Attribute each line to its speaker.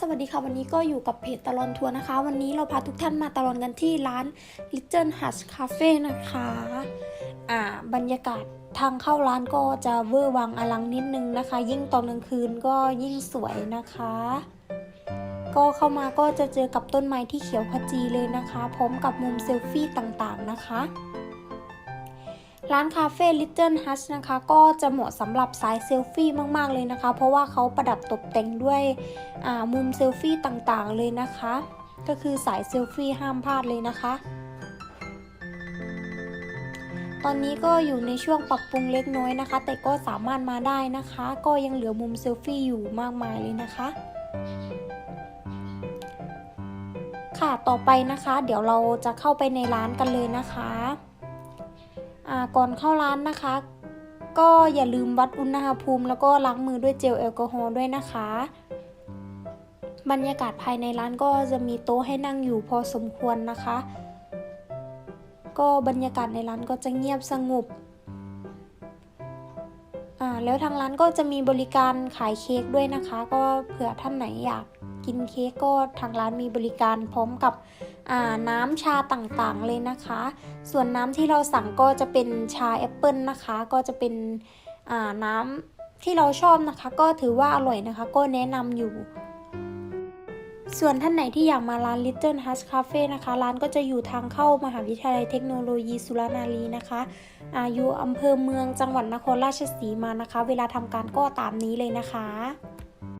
Speaker 1: สวัสดีค่ะ วันนี้ก็อยู่กับเพจตลอนทัวร์นะคะ วันนี้เราพาทุกท่านมาตลอนกันที่ร้าน Little Hush Cafe นะคะ อ่า บรรยากาศทางเข้าร้านก็จะเวอร์วังอลังนิดนึงนะคะ ยิ่งตอนกลางคืนก็ยิ่งสวยนะคะ ก็เข้ามาก็จะเจอกับต้นไม้ที่เขียวขจีเลยนะคะ พร้อมกับมุมเซลฟี่ต่างๆนะคะ ร้านคาเฟ่ Little Hush นะคะ ก็จะเหมาะสำหรับสายเซลฟี่มาก ๆ เลยนะคะ เพราะว่าเขาประดับตกแต่งด้วยมุมเซลฟี่ต่างๆ เลยนะคะ ก็คือสายเซลฟี่ห้ามพลาดเลยนะคะ ตอนนี้ก็อยู่ในช่วงปรับปรุงเล็กน้อยนะคะ แต่ก็สามารถมาได้นะคะ ก็ยังเหลือมุมเซลฟี่อยู่มากมายเลยนะคะค่ะ ต่อไปนะคะ เดี๋ยวเราจะเข้าไปในร้านกันเลยนะคะ ก่อนเข้าร้านนะคะ ก็อย่าลืมวัดอุณหภูมิ แล้วก็ล้างมือด้วยเจลแอลกอฮอล์ด้วยนะคะ บรรยากาศภายในร้านก็จะมีโต๊ะให้นั่งอยู่พอสมควรนะคะ ก็บรรยากาศในร้านก็จะเงียบสงบอ่าแล้วทางร้านก็จะมีบริการขายเค้กด้วยนะคะ ก็เผื่อท่านไหนอยาก กินเค้กก็ทางร้านมีบริการพร้อมกับน้ำชาต่างๆเลยนะคะ ส่วนน้ำที่เราสั่งก็จะเป็นชาแอปเปิลนะคะ ก็จะเป็นน้ำที่เราชอบนะคะ ก็ถือว่าอร่อยนะคะ ก็แนะนำอยู่ ส่วนท่านไหนที่อยากมาร้าน Little Hush Cafe นะคะ ร้านก็จะอยู่ทางเข้ามหาวิทยาลัยเทคโนโลยีสุรนารีนะคะอาอยู่อำเภอเมืองจังหวัดนครราชสีมานะคะ เวลาทำการก็ตามนี้เลยนะคะ